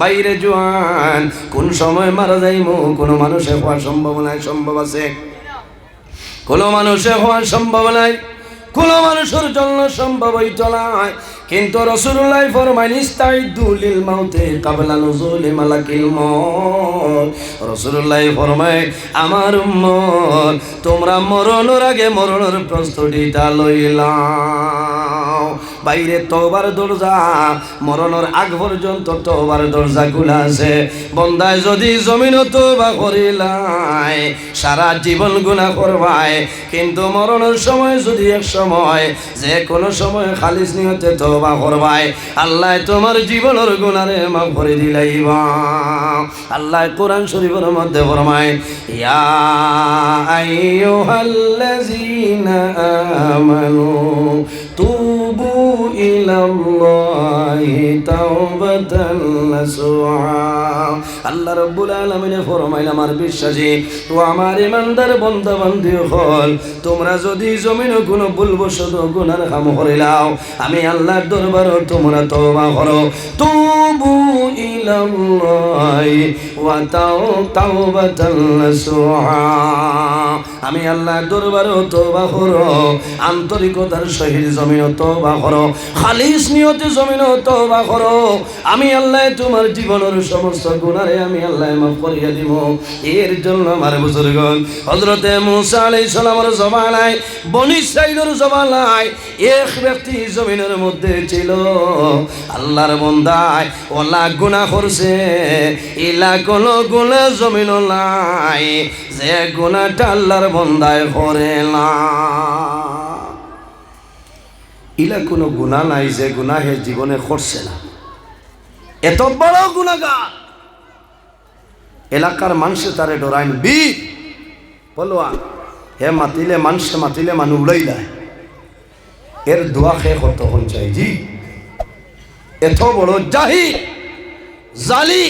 বাইরে জোয়ান, কোন সময় মারা যাইমু? কোন মানুষে হওয়ার সম্ভাবনায় সম্ভব আছে? কোন মানুষে হওয়ার সম্ভব নাই, কোন মানুষের জন্য সম্ভব হইত নাই। কিন্তু রসুল্লাহ ফরমাইন ইস্তাইদু লিল মাউতে কাবলা নুজুলি মালাকিল মউত। রসুল্লাহ ফরমায়, আমার উম্মত, তোমরা মরণের আগে মরণের প্রস্তুতিটা লইলাও বাইরে তোবার দরজা, মরণের আগ পর্যন্ত তোবার দরজা খোলা আছে। বন্দায় যদি জমিন তোবা করিলাই, সারা জীবন গুণা করবাই। কিন্তু মরণের সময় যদি এক সময় যে কোনো সময় খালিস নিয়তে তোবা করবাই। আল্লাহ তোমার জীবনের গুণারে মাফ করে দিলাইবা। আল্লাহ কোরআন শরীফের মধ্যে ফরমায়, ইয়া আমানু তুবু ইলাল্লাহি তাওবাতান নাসুহা আল্লাহ রাব্বুল আলামিনে ফরমাইল, আমার বিশ্বাসী, ও আমার ইমানদার বান্দা বান্দি হল, তোমরা যদি জমিন কোনো ভুলবশত গুনার কাম করিলাও আমি আল্লাহর দরবার তোমরা তওবা করো। তুবু ইলাল্লাহি ওয়া তাও তাওবাতান নাসুহা। আমি আল্লাহর দরবার তওবা করো। আন্তরিকতার সহিত জমিন তওবা করো। খালিস নিয়তে জমিন তওবা করো। আমি আল্লাহ তোমার জীবনের সমস্ত গুণারে আমি আল্লাহ মাফ করিয়া দিব। এর জন্য আমার বুজুর্গন হজরতে মুসা আলাই সালামের জমানায়, বনি সাইলের জমানায় এক ব্যক্তি জমিনের মধ্যে ছিল। আল্লাহর বন্দায়, ওলা গুণা করছে। ইলা কোন গুণা জমিন নাই। যে গুণাটা আল্লাহর বন্দায় করে না ইলা কোনো গুণা নাই যে গুণা হে জীবনে করছে না। এত বড় গুণাগার এলাকার মানুষে তারে ডরাইন বি বলুয়া হে মাতিলে মানুষে মাতিলে মানুষ উড়াই দেয় এর দোয়া খেয়ে কতক্ষণ চাই জি। এত বড় জাহি জালি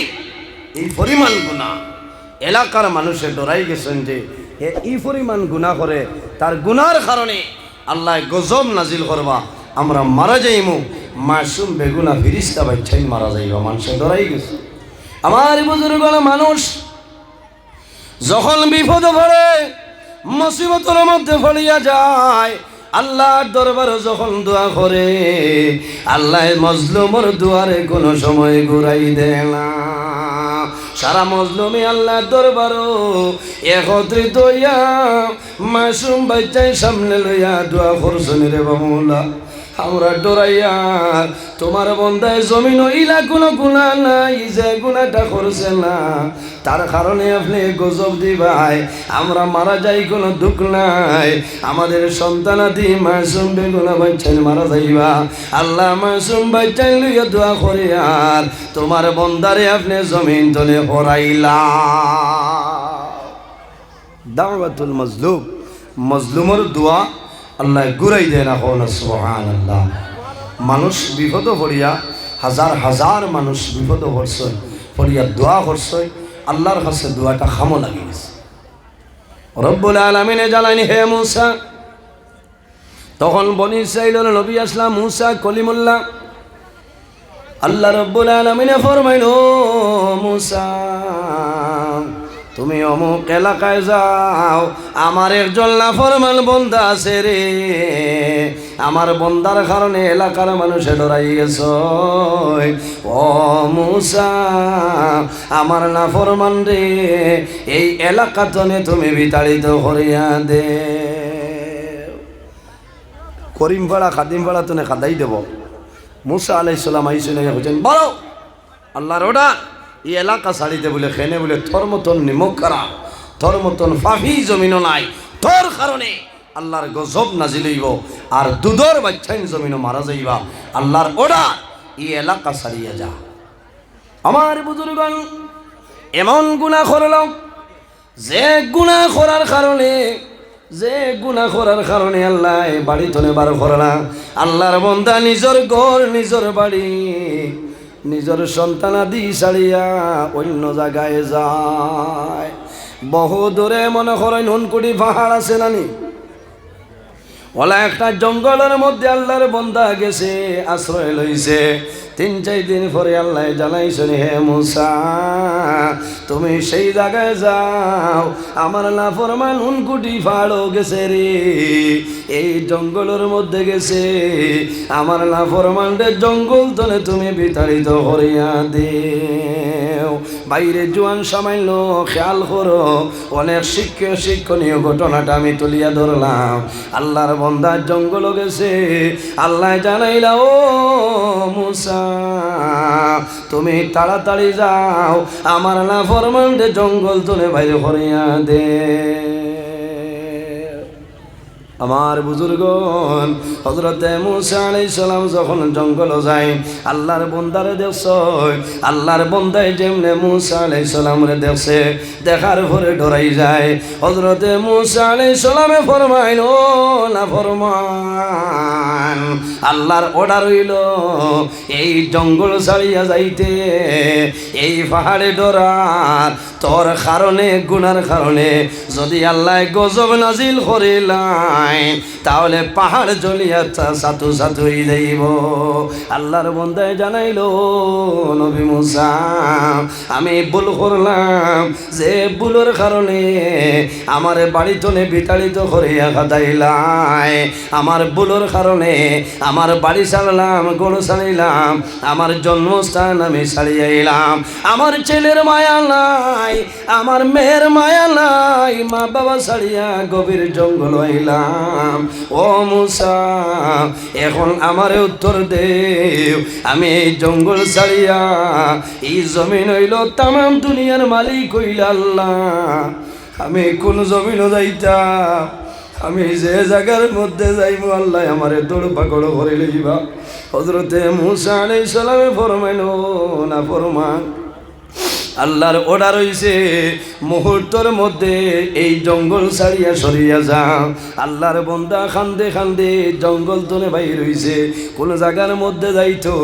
এই পরিমাণ গুণা। এলাকার মানুষে ডরাই গেছেন যে এই পরিমাণ গুণা করে তার গুনার কারণে আল্লাহ গজব নাজিল করবা, আমরা মারা যাইমু। মাসুম বেগুনা ফিরিস্তা বাচ্চাই মারা যাইবা, মানুষে ডরাই গেছে। আমার বুজুর্গ মানুষ, যখন বিপদ পড়ে, মুসিবতের মধ্যে ফলিয়া যায়, আল্লাহর দরবারে যখন দোয়া করে, আল্লাহ মজলুমর দুয়ারে কোনো সময় ঘুরাই দেয় না। সারা মজলুমে আল্লাহ দরবারও একত্রিত হইয়া মাসুম বাচ্চাই সামনে লইয়া দোয়া করছেন রে বাবুলা আমরা ডরাইয়া, তোমার বন্ধায় জমিন ইলা কোনো গুণা নাই, যে গুণাটা করছে না, তার কারণে আপনি গজব দিবাই, আমরা মারা যাই কোনো দুঃখ নাই, আমাদের সন্তানাদি মাসুম বেগুনা বাচ্চাই মারা যাইবা। আল্লাহ মাসুম বাচ্চাই লইয়া দোয়া করে আর, তোমার বন্দারে আপনি জমিন তলে হরাইলা। দাওয়াতুল মজলুম, মজলুমর দোয়া আল্লাহ গুরাই দেয় না হন সুহান আল্লাহ মানুষ বিপদ পড়িয়া, হাজার হাজার মানুষ বিপদ পড়ছে, পড়িয়া দোয়া করছে, আল্লাহর কাছে দোয়াটা খামো লাগি গেছে। রব্বুল আলমিনে জানাইনি হে মুসা। তখন বনি সাইল নবী আসলাম, মুসা কলিমুল্লাহ। আল্লাহ রব্বুল আলমিনে ফরমাইল মুসা তুমি অমুক এলাকায় যাও, আমার একজন লাফরমান বন্ধা আছে রে। আমার বন্দার কারণে এলাকার মানুষে ডরাই গেছ। ও মুসা, আমার লাফরমান রে, এই এলাকা তনে তুমি বিতাড়িত করিয়া দে। করিম পাড়া খাদিম পাড়া তনে খাদাই দেব। মুসা আলাইসালাম আইসুন বলছেন বলো, আল্লাহর ওটা এই এলাকা ছাড়িতে বলে, খেনে বলে তোর মতন নিমক করা তোর মতন ফাফি জমিনও নাই। তোর কারণে আল্লাহর গজব নাজিলইব আর দুধর বাচ্চাইন জমিনও মারা যাইবা। আল্লাহর ওডা এই এলাকা ছাড়িয়ে যা। আমার বুজুর্গন এমন গুণা করলাম যে গুণা করার কারণে, যে গুণা করার কারণে আল্লাহ বাড়ি তনে বার করলা আল্লাহর বন্দা নিজের ঘর, নিজের বাড়ি। নিজের সন্তানাদি সারিয়া অন্য জায়গায় যায়। বহু দূরে মনে করেন হুনকুটি পাহাড় আছে নানি ওলা একটা জঙ্গলের মধ্যে আল্লাহর বন্দা গেছে, আশ্রয় লইছে। তিন, চার দিন পরে আল্লাহ জানাইছেন, হে মুসা, তুমি সেই জায়গায় যাও। আমার লাফরমান উনকুটি ফাড়ো গেছে রে। এই জঙ্গলের মধ্যে গেছে। আমার লাফরমানদের জঙ্গল তলে তুমি বিতাড়িত করিয়া দেও বাইরে জোয়ান সামান্য খেয়াল করো। অনেক শিক্ষক শিক্ষণীয় ঘটনাটা আমি তুলিয়া ধরলাম। আল্লাহর বন্দার জঙ্গল গেছে। আল্লাহ জানাইলা, ও মুসা, তুমি তাড়াতাড়ি যাও। আমার না ফরমান্ডে জঙ্গল তুলে বাইরে করিয়া দে। আমার বুজুর্গন হজরতে মুসা আলাই সালাম যখন জঙ্গল যায়, আল্লাহর বন্দারে দেখছ আল্লাহর বন্দায় যেমনে মুসা আলাই সালাম রে দেখছে দেখার পরে ডরাই যায়। হজরতে মুসা আলাই সালামে ফরমাইন ও না ফরমান, আল্লাহর অর্ডার হইল এই জঙ্গল ছাড়িয়া যাইতে, এই পাহাড়ে ডরার তোর কারণে, গুনার কারণে, যদি আল্লাহ গজব নাজিল করিলাই তাহলে পাহাড় জ্বলিয়া সাতু সাতু হয়ে যাইব আল্লাহর বন্দায় জানাইলো, নবী মুসা, আমি ভুল করলাম, যে ভুলের কারণে আমার বাড়ি তলে বিতাড়িত করিয়া খাতাইলাই আমার ভুলের কারণে আমার বাড়ি ছাড়লাম গরু ছাড়িলাম আমার জন্মস্থান আমি ছাড়িয়াইলাম আমার ছেলের মায়া নাই, আমার মেয়ের মায়া নাই মা বাবা ছাড়িয়া গভীর জঙ্গল হইলাম। ও মুসা, এখন আমার উত্তর দেও। আমি এই জঙ্গল ছাড়িয়া এই জমিন হইল তাম দুনিয়ার মালিক হইল আল্লাহ। আমি কোন জমিনও যাইতাম, আমি যে জায়গার মধ্যে যাইব আল্লাহ আমারে দৌড় পাকড় করে লইবা। হজরতে মুসা আলাই সালামে ফরমাইল না ফরমান আল্লাহর অর্ডার হইছে, মুহূর্তর মধ্যে এই জঙ্গল ছাড়িয়া সরিয়া যাও। আল্লাহর বন্দা খান্দে খান্দে জঙ্গল তোলে বাইর হইছে। কোন জায়গার মধ্যে যাইতো,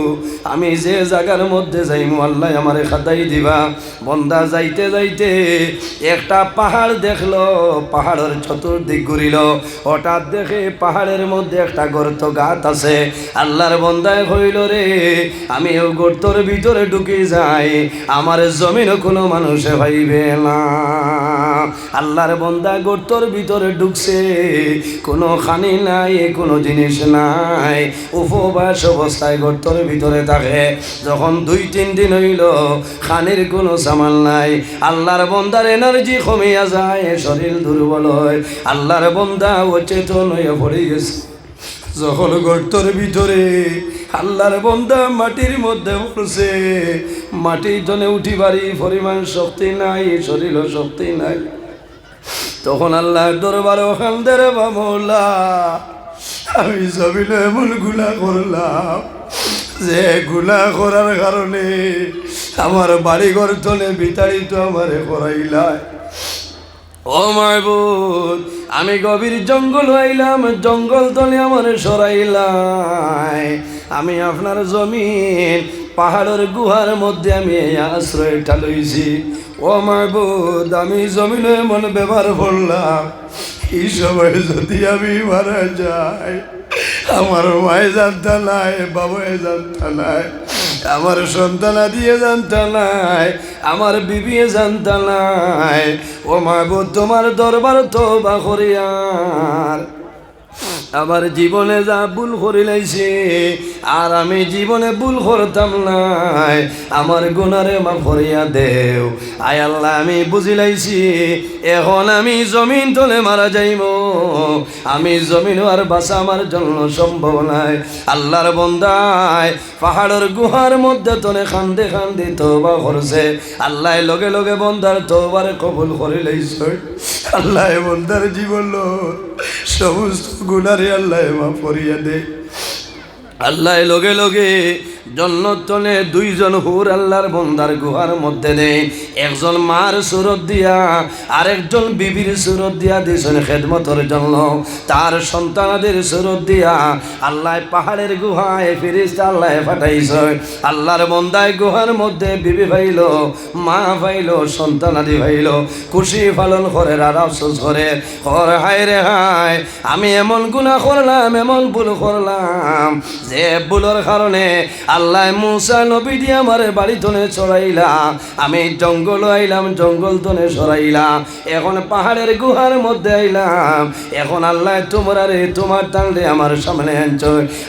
আমি যে জায়গার মধ্যে যাইমু, আল্লাহ আমারে খাতাই দিবা। বন্দা যাইতে যাইতে একটা পাহাড় দেখল, পাহাড়ের চতুর্দিক ঘুরিল। হঠাৎ দেখে পাহাড়ের মধ্যে একটা গর্ত গাত আছে। আল্লাহর বন্দায় হইল রে, আমি ও গর্তর ভিতরে ঢুকে যাই। আমার জমিনও কোনো মানুষে ভাইবে না। আল্লাহর বন্দা গর্তর ভিতরে ঢুকছে, কোনো খানি নাই, কোনো জিনিস নাই। উপবাস অবস্থায় গর্তর ভিতরে থাকে। যখন দুই, তিন দিন হইল, খানির কোনো সামাল নাই। আল্লাহর বন্দার এনার্জি কমিয়া যায়, শরীর দুর্বল হয়। আল্লাহর বন্দা অচেতন হয়ে পড়ে গেছে। যখন গর্তর ভিতরে আল্লাহর বন্দা মাটির মধ্যে পড়ছে মাটির জনে উঠিবারই পরিমাণ শক্তি নাই শরীর শক্তি নাই। তখন আল্লাহর দরবার ওখান দেরে বামলা আমি জমিনে এমনগুলা করলাম যে গুলা করার কারণে আমার বাড়ি ঘর তলে বিতাড়িত আমারে করাইলায়। ও মাহবুদ আমি গভীর জঙ্গল হইলাম, জঙ্গল তলে আমার সরাইলাই আমি আপনার জমিন পাহাড়ের গুহার মধ্যে আমি আশ্রয়টা লইছি। ও মাহবুদ আমি জমিনে এমন ব্যবহার করলাম। এই সময় যদি আমি মারা যাই, আমার মায়ে জানতা নাই বাবায় জানতা নাই, আমার সন্তান দিয়ে জানতা নাই, আমার বিবিয়ে জানতা নাই। ও মাহবুদ তোমার দরবার তো বা করিয়ার আমার জীবনে যা ভুল করে লাইছে আর আমি জীবনে ভুল করতাম নাই। আমার গুনারে মা ফরিয়া দেও। আয় আল্লাহ, আমি বুঝি লাইছি এখন আমি জমিন তলে মারা যাইব। আমি জমিন আর বাসা আমার জন্য সম্ভব নাই। আল্লাহর বন্দায় পাহাড়ের গুহার মধ্যে তলে খান্দে খান্দে তোবা করছে। আল্লাহ লগে লগে বন্দার তোবার কবুল করে লাইছে আল্লাহ বন্দার জীবন সমস্ত গুণারে আল্লাহ মাফ করিয়া আল্লাহ লগে লগে জন্নতনে দুইজন হুর আল্লাহর বন্দার গুহার মধ্যে নেই। একজন মার সুরত দিয়া, আরেকজন বিবির সুরত দিয়া দিয়েছেন খেদমতর জন্য। তার সন্তানাদের সুরত দিয়া আল্লাহ পাহাড়ের গুহায় ফিরিস্তা আল্লাহ পাঠাইছে। আল্লাহর বন্দায় গুহার মধ্যে বিবি ভাইল, মা ভাইল, সন্তানাদি ভাইল। খুশি পালন করে আর আফসোস করে। হর হায় রে হায়, আমি এমন গুণা করলাম, এমন ভুল করলাম যে ভুলের কারণে আল্লাহ মুসা নবী দিয়ে আমার বাড়ি ধনে চড়াইলাম আমি জঙ্গল আইলাম, জঙ্গল ধনে সরাইলাম এখন পাহাড়ের গুহার মধ্যে আইলাম। এখন আল্লাহ তোমরা রে তোমার টানলে আমার সামনে আনছ।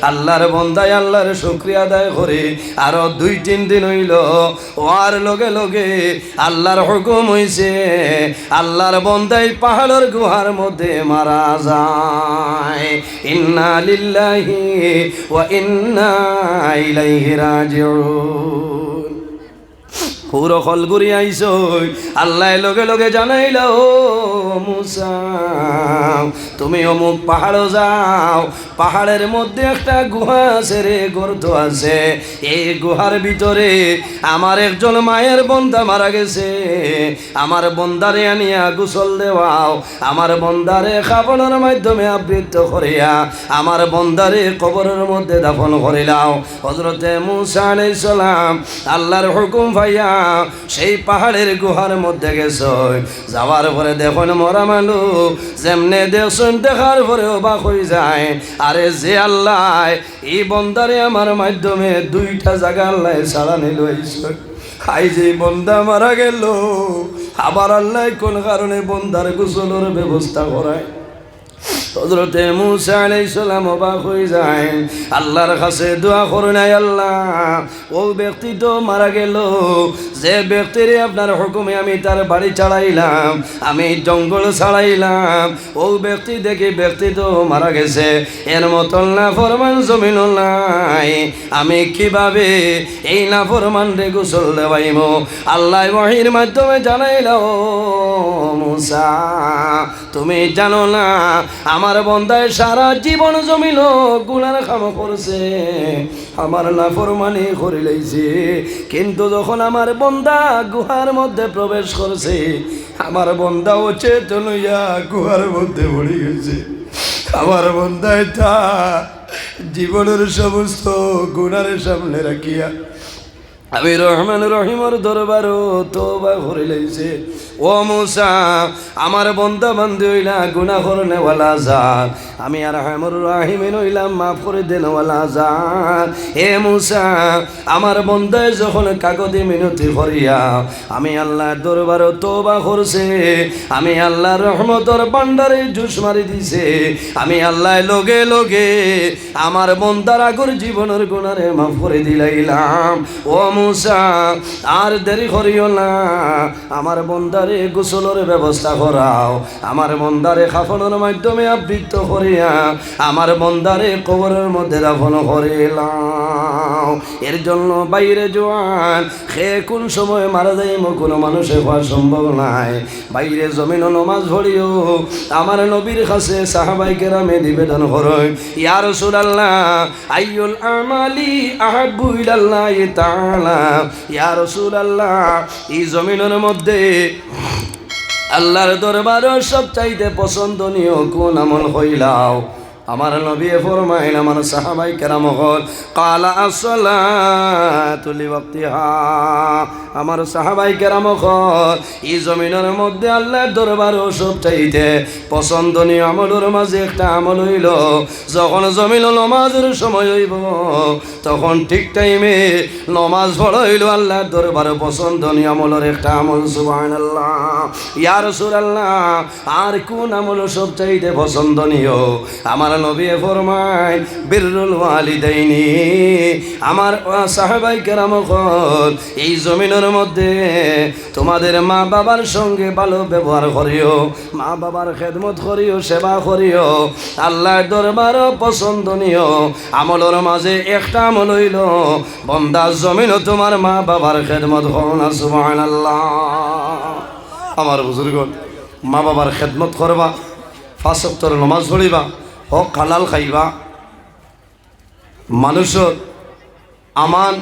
আল্লাহর বন্দায়, আল্লাহর শুক্রিয়া আদায় করে আরও দুই, তিন দিন হইল। ওয়ার লগে লগে আল্লাহর হুকুম হইছে, আল্লাহর বন্দাই পাহাড়ের গুহার মধ্যে মারা যায়। ইন্না লিল্লাহি ওয়া ইন্না ইলাইহি إليه راجعون রাজিউন পুরো খলগুরি আইস আল্লাহ লগে লগে জানাইল, ও মুসা, তুমি অমুক পাহাড়ও যাও। পাহাড়ের মধ্যে একটা গুহা আছে রে, গর্ত আছে। এই গুহার ভিতরে আমার একজন মায়ের বন্ধা মারা গেছে। আমার বন্দারে আনিয়া গোসল দেওয়াও। আমার বন্দারে খাবনের মাধ্যমে আবৃত্ত করিয়া আমার বন্দারে কবরের মধ্যে দাফন করিলাও। হজরতে মুসা আলাইহিস সালাম আল্লাহর হুকুম ভাইয়া সেই পাহাড়ের গুহার মধ্যে গেছ। যাওয়ার পরে দেখুন মরা মানুষ যেমনে দেখছেন দেখার পরে অবাক হয়ে যায়। আরে যে আল্লাহ, এই বন্দারে আমার মাধ্যমে দুইটা জায়গা আল্লাহ ছাড়া নিল খাই যে বন্দা মারা গেল, আবার আল্লাহ কোন কারণে বন্দার গোসলের ব্যবস্থা করায়? হজরতে মুসা আলাইহিস সালাম অবাক হয়ে যায়। আল্লাহর কাছে দোয়া করুন আয় আল্লাহ। ও ব্যক্তি তো মারা গেল। যে ব্যক্তির আপনার হুকুমে আমি তার বাড়ি চালাইলাম আমি জঙ্গল ছাড়াইলাম, ও ব্যক্তি দেখি ব্যক্তি তো মারা গেছে। এর মতন না ফরমান জমিন নাই। আমি কীভাবে এই না ফরমান রে গোসল দেওয়াইম আল্লাহ ওয়াহির মাধ্যমে জানাইল মুসা, তুমি জানো না আমার বন্দায় সারা জীবন জমিল, গুনার খাম করছে। আমার নাফরমানি করে লইছে। কিন্তু যখন আমার বন্দা গুহার মধ্যে প্রবেশ করছে, আমার বন্দাও চেতন হইয়া গুহার মধ্যে পড়ে গেছে। আমার বন্দায় তা জীবনের সমস্ত গুণারের সামনে রাখিয়া আমি রহমান রহিমর দরবারও তোবা করে লইছে। ও মুসা, আমার বন্ধা বান্ধি হইলা গুনা করনেওয়ালা যান আমি আর হামর রাহিমে নইলাম মাফ করে দেনওয়ালা যান হে মুসা, আমার বন্ধায় যখন কাগজে মিনতি করিয়া আমি আল্লাহর দরবারও তোবা করছে। আমি আল্লাহর রহমতর বান্ডারে জুস মারি দিছে। আমি আল্লাহ লগে লগে আমার বন্দার আগর জীবনের গুণারে মাফ করে দিলাইলাম। ও মুসা, আর দেরি করিও না। আমার বন্দারে গোসলের ব্যবস্থা করাও। আমার বন্দারে খাফনের মাধ্যমে আবৃত্ত করিয়া, আমার বন্দারে কবরের মধ্যে দাফন করিলাম। এর জন্য বাইরে জোয়ান, সে কোন সময় মারা যাইম কোনো মানুষে হওয়া সম্ভব নাই। বাইরে জমিন নমাজ ভরিও আমার নবীর কাছে সাহাবাই কেরামে নিবেদন করই ইয়ার সুরাল্লাহ আইয়ুল আমালি আহাব্বু ইলাল্লাহ তাআলা। ইয়া রাসূলুল্লাহ, এই জমিনের মধ্যে আল্লাহর দরবার সব চাইতে পছন্দনীয় কোন আমল হইলাও। আমার নবী ফরমাইন, আমার সাহাবাই কেরাম হল, কালা আসলাতুলি বক্তিহা আমার সাহাবাই কেরাম হল, এই জমিনের মধ্যে আল্লাহর দরবার সব চাইতে পছন্দনীয় আমলের মাঝে একটা আমল হইল, যখন জমিন নমাজের সময় হইব, তখন ঠিক টাইমে নমাজ পড় হইল আল্লাহর দরবার পছন্দনীয় আমলের একটা আমল সুবাহ আল্লাহ ইয়ার সুর আল্লাহ আর কোন আমল সব চাইতে পছন্দনীয়? আমার নবী ফরমাই বিরুল ওয়ালিদাইনি আমার সাহেবাই কেরাম এই জমিনের মধ্যে তোমাদের মা বাবার সঙ্গে ভালো ব্যবহার করিও মা বাবার খেদমত করিও, সেবা করিও, আল্লাহর দরবার পছন্দনীয়, আমলের মাঝে একটা আমল হইল, বন্দা জমিনও তোমার মা বাবার খেদমত করো না আল্লাহ আমার বুজুর্গ মা বাবার খেদমত করবা ফাঁসক্তর নমাজ পড়িবা হক হালাল খাইবা, মানুষের আমান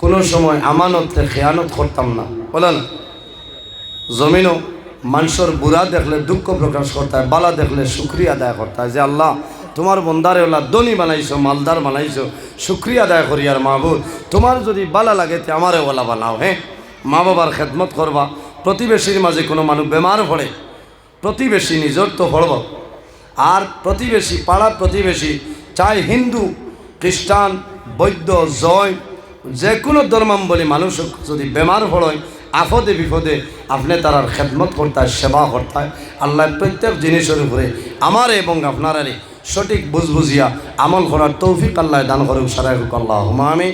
কোনো সময় আমানতে খেয়ানত করতাম না। বলে না জমিনও মানুষের বুড়া দেখলে দুঃখ প্রকাশ করতে হয় বালা দেখলে সুক্রিয়া আদায় করতে হয় যে আল্লাহ, তোমার বন্দারে ওলা দনি বানাইছো, মালদার বানাইছো সুক্রিয়া আদায় করি আর মাহবুদ তোমার যদি বালা লাগে তে আমারে ওলা বানাও হ্যাঁ? মা বাবার খেদমত করবা, প্রতিবেশীর মাঝে কোনো মানুষ বেমার পড়ে, প্রতিবেশী নিজর তো পড়ব। আর প্রতিবেশী পাড়া প্রতিবেশী, চাই হিন্দু, খ্রিস্টান, বৈদ্য জয় যে কোনো ধর্মাম্বলী মানুষ যদি বেমার হয় আফদে বিপদে আপনি তার খেদমত করতায়, সেবা করতায়, আল্লাহ প্রত্যেক জিনিসের উপরে আমার এবং আপনারারে সঠিক বুঝ বুঝিয়া আমল করার তৌফিক আল্লাহ দান করুক, সারাই আল্লাহ আমি